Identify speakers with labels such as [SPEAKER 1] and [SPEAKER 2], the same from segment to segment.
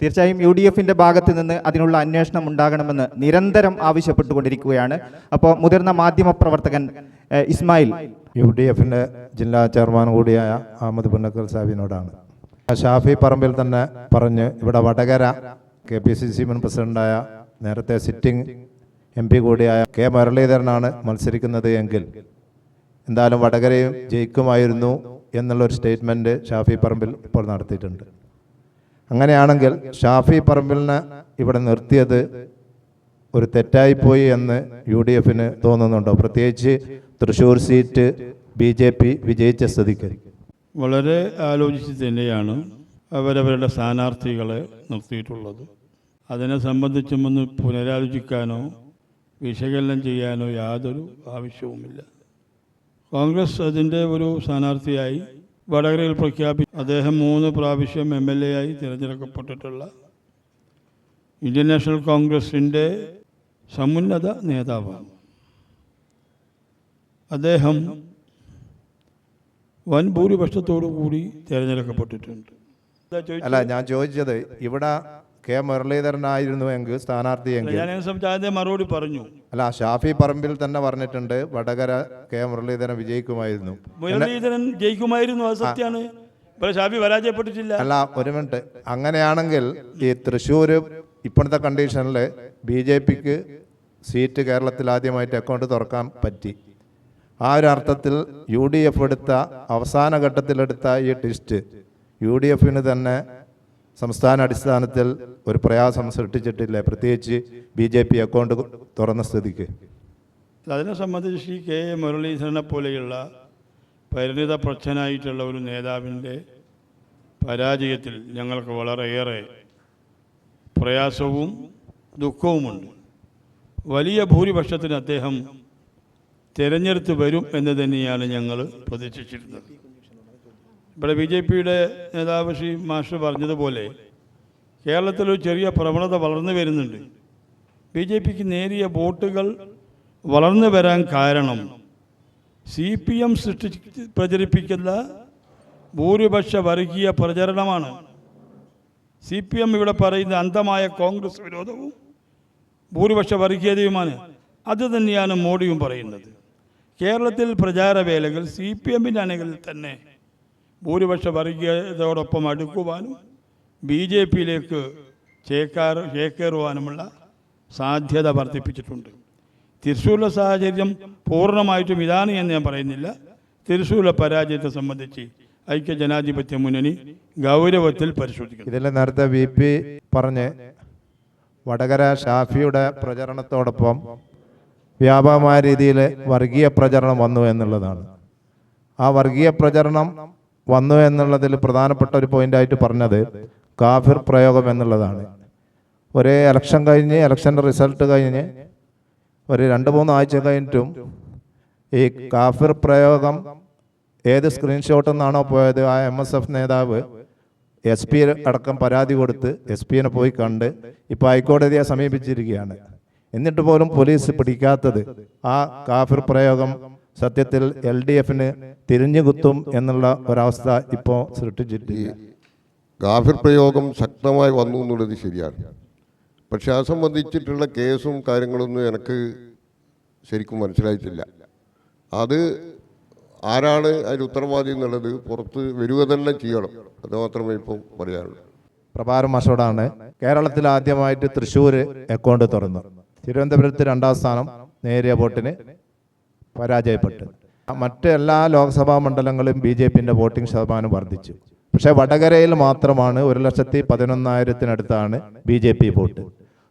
[SPEAKER 1] തീർച്ചയായും U D എഫിന്റെ ഭാഗത്ത് നിന്ന് അതിനുള്ള അന്വേഷണം ഉണ്ടാകണമെന്ന് നിരന്തരം ആവശ്യപ്പെട്ടുകൊണ്ടിരിക്കുകയാണ്. അപ്പോൾ മുതിർന്ന മാധ്യമ പ്രവർത്തകൻ ഇസ്മായിൽ.
[SPEAKER 2] യു ഡി എഫിന്റെ ജില്ലാ ചെയർമാൻ കൂടിയായ അഹമ്മദ് പുന്നക്കൽ സാഹിബിനോടാണ് ഷാഫി പറമ്പിൽ തന്നെ പറഞ്ഞ് ഇവിടെ Vadakara K P C C മുൻ പ്രസിഡന്റായ നേരത്തെ സിറ്റിംഗ് എം പി കൂടിയായ കെ മുരളീധരനാണ് മത്സരിക്കുന്നത് എങ്കിൽ എന്തായാലും വടകരയും ജയിക്കുമായിരുന്നു എന്നുള്ളൊരു സ്റ്റേറ്റ്മെന്റ് ഷാഫി പറമ്പിൽ ഇപ്പോൾ നടത്തിയിട്ടുണ്ട്. അങ്ങനെയാണെങ്കിൽ ഷാഫി പറമ്പിലിന് ഇവിടെ നിർത്തിയത് ഒരു തെറ്റായിപ്പോയി എന്ന് യു ഡി എഫിന് തോന്നുന്നുണ്ടോ? പ്രത്യേകിച്ച് Thrissur seat B J P വിജയിച്ച സ്ഥിതിക്ക്.
[SPEAKER 3] വളരെ ആലോചിച്ച് തന്നെയാണ് അവരവരുടെ സ്ഥാനാർത്ഥികളെ നിർത്തിയിട്ടുള്ളത്. അതിനെ സംബന്ധിച്ചും ഒന്ന് പുനരാലോചിക്കാനോ വിശകലനം ചെയ്യാനോ യാതൊരു ആവശ്യവുമില്ല. കോൺഗ്രസ് അതിന്റെ ഒരു സ്ഥാനാർത്ഥിയായി വടകരയിൽ പ്രഖ്യാപിച്ചു അദ്ദേഹം മൂന്ന് പ്രാവശ്യം എം എൽ എ ആയി തിരഞ്ഞെടുക്കപ്പെട്ടിട്ടുള്ള ഇന്ത്യൻ നാഷണൽ കോൺഗ്രസിന്റെ സമുന്നത നേതാവാണ്. അദ്ദേഹം വൻ ഭൂരിപക്ഷത്തോടു കൂടി തിരഞ്ഞെടുക്കപ്പെട്ടിട്ടുണ്ട്.
[SPEAKER 2] അല്ല ഞാൻ ചോദിച്ചത് ഇവിടെ കെ മുരളീധരനായിരുന്നു എങ്കിൽ സ്ഥാനാർത്ഥി എങ്കിൽ.
[SPEAKER 3] ഞാൻ മറുപടി പറഞ്ഞു.
[SPEAKER 2] അല്ല ഷാഫി പറമ്പിൽ തന്നെ പറഞ്ഞിട്ടുണ്ട് വടകര കെ മുരളീധരൻ വിജയിക്കുമായിരുന്നു.
[SPEAKER 3] മുരളീധരൻ ജയിക്കുമായിരുന്നു അത് സത്യമാണ് ഷാഫി പരാജയപ്പെട്ടിട്ടില്ല.
[SPEAKER 2] അല്ല ഒരു മിനിറ്റ്. അങ്ങനെയാണെങ്കിൽ ഈ തൃശ്ശൂർ ഇപ്പോഴത്തെ കണ്ടീഷനിൽ ബി ജെ പിക്ക് സീറ്റ് കേരളത്തിൽ ആദ്യമായിട്ട് അക്കൗണ്ട് തുറക്കാൻ പറ്റി. ആ ഒരു അർത്ഥത്തിൽ യു ഡി എഫ് എടുത്ത അവസാന ഘട്ടത്തിലെടുത്ത ഈ ടിസ്റ്റ് യു ഡി എഫിന് തന്നെ സംസ്ഥാന അടിസ്ഥാനത്തിൽ ഒരു പ്രയാസം സൃഷ്ടിച്ചിട്ടില്ല? പ്രത്യേകിച്ച് ബി ജെ പി അക്കൗണ്ട് തുറന്ന സ്ഥിതിക്ക്.
[SPEAKER 3] അതിനെ സംബന്ധിച്ച് ശ്രീ കെ എ മുരളീധരനെ പോലെയുള്ള പരിണിത പ്രച്ഛനായിട്ടുള്ള ഒരു നേതാവിന്റെ പരാജയത്തിൽ ഞങ്ങൾക്ക് വളരെയേറെ പ്രയാസവും ദുഃഖവുമുണ്ട്. വലിയ ഭൂരിപക്ഷത്തിന് അദ്ദേഹം തിരഞ്ഞെടുത്ത് വരും എന്ന് തന്നെയാണ് ഞങ്ങൾ പ്രതീക്ഷിച്ചിരുന്നത്. ഇവിടെ ബി ജെ പിയുടെ നേതാവ് ശ്രീ മാസ്റ്റർ പറഞ്ഞതുപോലെ കേരളത്തിലൊരു ചെറിയ പ്രവണത വളർന്നു വരുന്നുണ്ട്. ബി ജെ പിക്ക് നേരിയ വോട്ടുകൾ വളർന്നു വരാൻ കാരണം സി പി എം സൃഷ്ടിച്ച് പ്രചരിപ്പിക്കുന്ന ഭൂരിപക്ഷ വർഗീയ പ്രചരണമാണ്. സി പി എം ഇവിടെ പറയുന്ന അന്ധമായ കോൺഗ്രസ് വിരോധവും ഭൂരിപക്ഷ വർഗീയതയുമാണ്. അത് തന്നെയാണ് മോഡിയും പറയുന്നത്. കേരളത്തിൽ പ്രചാരവേലകൾ സി പി എമ്മിന്റെ അണകളിൽ തന്നെ ഭൂരിപക്ഷ വർഗീയതയോടൊപ്പം അടുക്കുവാനും ബി ജെ പിയിലേക്ക് ചേക്കാർ ചേക്കേറുവാനുമുള്ള സാധ്യത വർദ്ധിപ്പിച്ചിട്ടുണ്ട്. തൃശ്ശൂരിലെ സാഹചര്യം പൂർണമായിട്ടും ഇതാണ് എന്ന് ഞാൻ പറയുന്നില്ല. തൃശ്ശൂരിലെ പരാജയത്തെ സംബന്ധിച്ച് ഐക്യ ജനാധിപത്യ മുന്നണി ഗൗരവത്തിൽ പരിശോധിക്കും
[SPEAKER 2] ഇതിൽ നേരത്തെ വി പി പറഞ്ഞ് വടകര ഷാഫിയുടെ പ്രചരണത്തോടൊപ്പം വ്യാപകമായ രീതിയിൽ വർഗീയ പ്രചരണം വന്നു എന്നുള്ളതാണ്. ആ വർഗീയ പ്രചരണം വന്നു എന്നുള്ളതിൽ പ്രധാനപ്പെട്ട ഒരു പോയിന്റായിട്ട് പറഞ്ഞത് കാഫിർ പ്രയോഗം എന്നുള്ളതാണ്. ഒരേ ഇലക്ഷൻ കഴിഞ്ഞ് ഇലക്ഷന്റെ റിസൾട്ട് കഴിഞ്ഞ് ഒരു രണ്ട് മൂന്ന് ആഴ്ച കഴിഞ്ഞിട്ടും ഈ കാഫിർ പ്രയോഗം ഏത് സ്ക്രീൻഷോട്ട് നിന്നാണോ പോയത്? ആ എം എസ് എഫ് നേതാവ് എസ് പി അടക്കം പരാതി കൊടുത്ത് എസ് പിനെ പോയി കണ്ട് ഇപ്പോൾ ഹൈക്കോടതിയെ സമീപിച്ചിരിക്കുകയാണ്. എന്നിട്ട് പോലും പോലീസ് പിടിക്കാത്തത് ആ കാഫിർ പ്രയോഗം സത്യത്തിൽ എൽ ഡി എഫിന് തിരിഞ്ഞുകുത്തും എന്നുള്ള ഒരവസ്ഥ ഇപ്പോൾ സൃഷ്ടിച്ചിട്ടില്ല.
[SPEAKER 4] ഗാഫിർ പ്രയോഗം ശക്തമായി വന്നു എന്നുള്ളത് ശരിയാണ്. പക്ഷെ ആ സംബന്ധിച്ചിട്ടുള്ള കേസും കാര്യങ്ങളൊന്നും എനിക്ക് ശരിക്കും മനസ്സിലായിട്ടില്ല. അത് ആരാണ് അതിന് ഉത്തരവാദി എന്നുള്ളത് പുറത്ത് വരിക തന്നെ ചെയ്യണം. അത് മാത്രമേ ഇപ്പം പറയാനുള്ളൂ.
[SPEAKER 2] പ്രഭാരം മാഷോടാണ് കേരളത്തിൽ ആദ്യമായിട്ട് തൃശ്ശൂർ അക്കൗണ്ട് തുറന്നു തിരുവനന്തപുരത്ത് രണ്ടാം സ്ഥാനം നേരിയ വോട്ടിന് പരാജയപ്പെട്ടു. മറ്റെല്ലാ ലോക്സഭാ മണ്ഡലങ്ങളും ബി ജെ പിന്റെ വോട്ടിംഗ് ശതമാനം വർദ്ധിച്ചു. പക്ഷേ വടകരയിൽ മാത്രമാണ് ഒരു ലക്ഷത്തി പതിനൊന്നായിരത്തിനടുത്താണ് ബി ജെ പി വോട്ട്.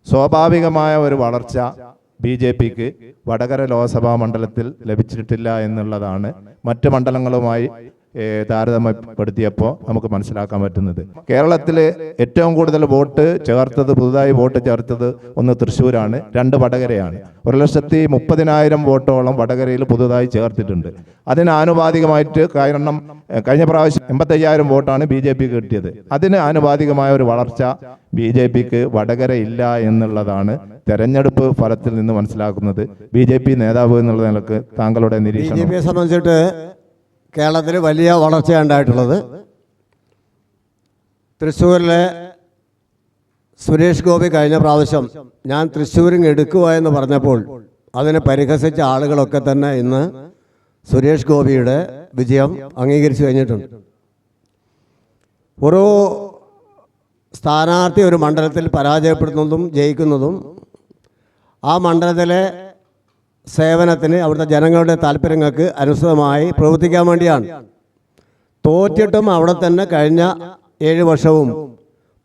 [SPEAKER 2] സ്വാഭാവികമായ ഒരു വളർച്ച ബി ജെ പിക്ക് വടകര ലോക്സഭാ മണ്ഡലത്തിൽ ലഭിച്ചിട്ടില്ല എന്നുള്ളതാണ് മറ്റ് മണ്ഡലങ്ങളുമായി താരതമ്യപ്പെടുത്തിയപ്പോൾ നമുക്ക് മനസ്സിലാക്കാൻ പറ്റുന്നത്. കേരളത്തിൽ ഏറ്റവും കൂടുതൽ വോട്ട് ചേർത്തത് പുതുതായി വോട്ട് ചേർത്തത് ഒന്ന് തൃശ്ശൂരാണ് രണ്ട് വടകരയാണ്. ഒരു ലക്ഷത്തി മുപ്പതിനായിരം വോട്ടോളം വടകരയിൽ പുതുതായി ചേർത്തിട്ടുണ്ട്. അതിന് ആനുപാതികമായിട്ട് കാരണം കഴിഞ്ഞ പ്രാവശ്യം എൺപത്തയ്യായിരം വോട്ടാണ് ബി ജെ പിക്ക് കിട്ടിയത്. അതിന് ആനുപാതികമായ ഒരു വളർച്ച ബി ജെ പിക്ക് വടകര ഇല്ല എന്നുള്ളതാണ് തെരഞ്ഞെടുപ്പ് ഫലത്തിൽ നിന്ന് മനസ്സിലാക്കുന്നത്. ബി ജെ പി നേതാവ് എന്നുള്ള നിലയ്ക്ക് താങ്കളുടെ നിരീക്ഷണം.
[SPEAKER 5] സംബന്ധിച്ചിട്ട് കേരളത്തിൽ വലിയ വളർച്ചയാണ് ഉണ്ടായിട്ടുള്ളത് തൃശ്ശൂരിലെ സുരേഷ് ഗോപി കഴിഞ്ഞ പ്രാവശ്യം ഞാൻ തൃശ്ശൂരിങ് എടുക്കുക എന്ന് പറഞ്ഞപ്പോൾ അതിനെ പരിഹസിച്ച ആളുകളൊക്കെ തന്നെ ഇന്ന് സുരേഷ് ഗോപിയുടെ വിജയം അംഗീകരിച്ചു കഴിഞ്ഞിട്ടുണ്ട്. ഓരോ സ്ഥാനാർത്ഥി ഒരു മണ്ഡലത്തിൽ പരാജയപ്പെടുന്നതും ജയിക്കുന്നതും ആ മണ്ഡലത്തിലെ സേവനത്തിന് അവിടുത്തെ ജനങ്ങളുടെ താല്പര്യങ്ങൾക്ക് അനുസൃതമായി പ്രവർത്തിക്കാൻ വേണ്ടിയാണ്. തോറ്റിട്ടും അവിടെ തന്നെ കഴിഞ്ഞ ഏഴ് വർഷവും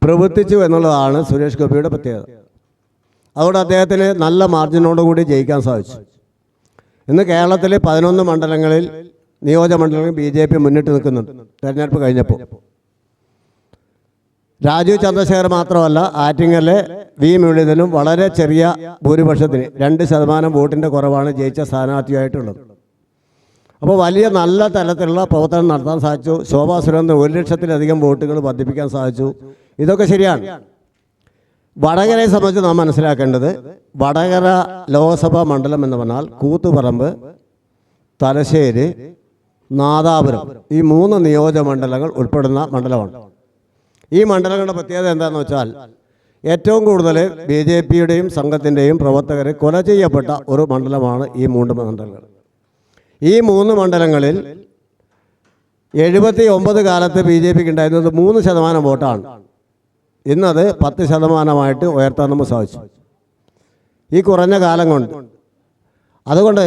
[SPEAKER 5] പ്രവർത്തിച്ചു എന്നുള്ളതാണ് സുരേഷ് ഗോപിയുടെ പ്രത്യേകത. അതുകൊണ്ട് അദ്ദേഹത്തിന് നല്ല മാർജിനോടുകൂടി ജയിക്കാൻ സാധിച്ചു. ഇന്ന് കേരളത്തിലെ പതിനൊന്ന് മണ്ഡലങ്ങളിൽ നിയോജകമണ്ഡലങ്ങളിൽ ബി ജെ പി മുന്നിട്ട് നിൽക്കുന്നുണ്ട്. തെരഞ്ഞെടുപ്പ് കഴിഞ്ഞപ്പോൾ. രാജീവ് ചന്ദ്രശേഖർ മാത്രമല്ല ആറ്റിങ്ങലിലെ വി മുരളീധരനും വളരെ ചെറിയ ഭൂരിപക്ഷത്തിന് രണ്ട് ശതമാനം വോട്ടിന്റെ കുറവാണ് ജയിച്ച സ്ഥാനാർത്ഥിയായിട്ടുള്ളത്. അപ്പോൾ വലിയ നല്ല തലത്തിലുള്ള പ്രവർത്തനം നടത്താൻ സാധിച്ചു. ശോഭാ സുരേന്ദ്രൻ ഒരു ലക്ഷത്തിലധികം വോട്ടുകൾ വർദ്ധിപ്പിക്കാൻ സാധിച്ചു. ഇതൊക്കെ ശരിയാണ്. വടകരയെ സംബന്ധിച്ച് നാം മനസ്സിലാക്കേണ്ടത് വടകര ലോക്സഭാ മണ്ഡലം എന്ന് പറഞ്ഞാൽ കൂത്തുപറമ്പ് തലശ്ശേരി നാദാപുരം ഈ മൂന്ന് നിയോജക മണ്ഡലങ്ങൾ ഉൾപ്പെടുന്ന മണ്ഡലമാണ്. ഈ മണ്ഡലങ്ങളുടെ പ്രത്യേകത എന്താണെന്ന് വെച്ചാൽ ഏറ്റവും കൂടുതൽ ബി ജെ പിയുടെയും സംഘത്തിന്റെയും പ്രവർത്തകർ കൊല ചെയ്യപ്പെട്ട ഒരു മണ്ഡലമാണ് ഈ മൂന്ന് മണ്ഡലങ്ങൾ. ഈ മൂന്ന് മണ്ഡലങ്ങളിൽ എഴുപത്തി ഒമ്പത് കാലത്ത് ബി ജെ പിക്ക് ഉണ്ടായിരുന്നത് മൂന്ന് ശതമാനം വോട്ടാണ്. ഇന്നത് പത്ത് ശതമാനമായിട്ട് ഉയർത്താൻ നമ്മൾ സാധിച്ചു. ഈ കുറഞ്ഞ കാലം കൊണ്ട്. അതുകൊണ്ട്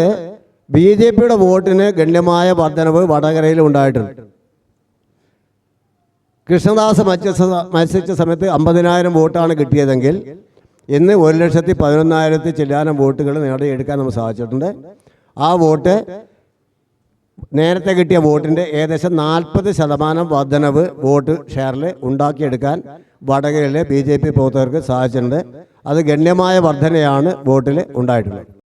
[SPEAKER 5] ബി ജെ പിയുടെ വോട്ടിന് ഗണ്യമായ വർധനവ് വടകരയിൽ ഉണ്ടായിട്ടുണ്ട്. കൃഷ്ണദാസ് മത്സരിച്ച മത്സരിച്ച സമയത്ത് അമ്പതിനായിരം വോട്ടാണ് കിട്ടിയതെങ്കിൽ ഇന്ന് ഒരു ലക്ഷത്തി പതിനൊന്നായിരത്തി ചില്ലാനം വോട്ടുകൾ നേടിയെടുക്കാൻ നമുക്ക് സാധിച്ചിട്ടുണ്ട്. ആ വോട്ട് നേരത്തെ കിട്ടിയ വോട്ടിന്റെ ഏകദേശം നാൽപ്പത് ശതമാനം വർധനവ് വോട്ട് ഷെയറിൽ ഉണ്ടാക്കിയെടുക്കാൻ വടകരയിലെ ബി ജെ പി പ്രവർത്തകർക്ക് സാധിച്ചിട്ടുണ്ട്. അത് ഗണ്യമായ വർധനയാണ് വോട്ടിൽ ഉണ്ടായിട്ടുള്ളത്.